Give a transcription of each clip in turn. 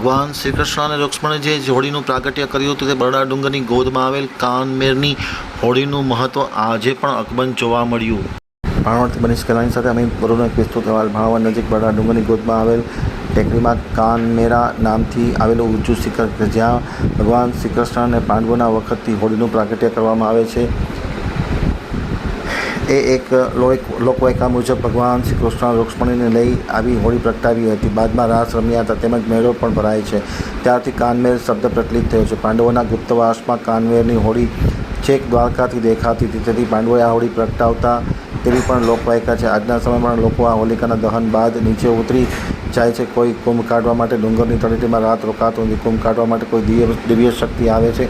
ભગવાન શ્રી કૃષ્ણ અને લક્ષ્મણે જે હોળીનું પ્રાગટ્ય કર્યું હતું તે બરડા ડુંગરની ગોદમાં આવેલ કાનમેરની હોળીનું મહત્ત્વ આજે પણ અકબંધ જોવા મળ્યું. ભાણવડથી બનીશ કલાની સાથે અમે બરોનો એક વિસ્તૃત અહેવાલ. ભાણવડ નજીક બરડા ડુંગરની ગોદમાં આવેલ ટેકરીમાં કાનમેરા નામથી આવેલું ઊંચું શિખર જ્યાં ભગવાન શ્રી કૃષ્ણ અને પાંડવોના વખતથી હોળીનું પ્રાગટ્ય કરવામાં આવે છે. એ એક લોક, લોકવાયકા મુજબ ભગવાન શ્રી કૃષ્ણ રૂક્ષ્મણીને લઈ આવી હોળી પ્રગટાવી હતી. બાદમાં રાસ રમ્યા હતા. તેમજ મેળો પણ ભરાય છે. ત્યારથી કાનમેર શબ્દ પ્રચલિત થયો છે. પાંડવોના ગુપ્તવાસમાં કાનમેરની હોળી છેક દ્વારકાથી દેખાતી હતી. તેથી પાંડવોએ આ હોળી પ્રગટાવતા તેવી પણ લોકવાયકા છે. આજના સમયમાં લોકો આ હોલિકાના દહન બાદ નીચે ઉતરી જાય છે. કોઈ કુંભ કાઢવા માટે ડુંગરની તળેટીમાં રાત રોકાતો નથી. કુંભ કાઢવા માટે કોઈ દિવ્ય દિવ્ય શક્તિ આવે છે.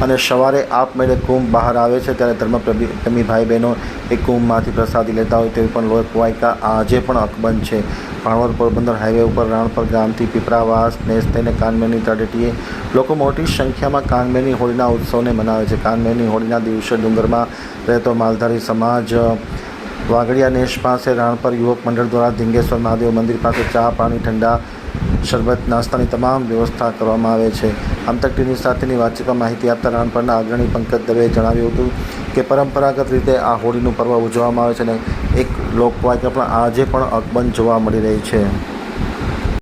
અને સવારે આપમેળે કુંભ બહાર આવે છે ત્યારે ધર્મ પ્રેમી ભાઈ બહેનો એ કુંભમાંથી પ્રસાદી લેતા હોય તેવી પણ લોકવાયકા આજે પણ અકબંધ છે. ભાણવડ પોરબંદર હાઈવે ઉપર રાણપર ગામથી પીપરાવાસ નેસ થઈને કાનમેરની તળેટીએ લોકો મોટી સંખ્યામાં કાનમેરની હોળીના ઉત્સવને મનાવે છે. કાનમેરની હોળીના દિવસે ડુંગરમાં રહેતો માલધારી સમાજ વાગડિયા નેશ પાસે રાણપર યુવક મંડળ દ્વારા ધીંગેશ્વર મહાદેવ મંદિર પાસે ચા, પાણી, ઠંડા, શરબત, નાસ્તાની તમામ વ્યવસ્થા કરવામાં આવે છે. આમ તક ટીવી સાથેની વાતચીતમાં માહિતી આપતા રાણપરના અગ્રણી પંકજ દવેએ જણાવ્યું હતું કે પરંપરાગત રીતે આ હોળીનું પર્વ ઉજવવામાં આવે છે અને એક લોકવાયકા પણ આજે પણ અકબંધ જોવા મળી રહી છે.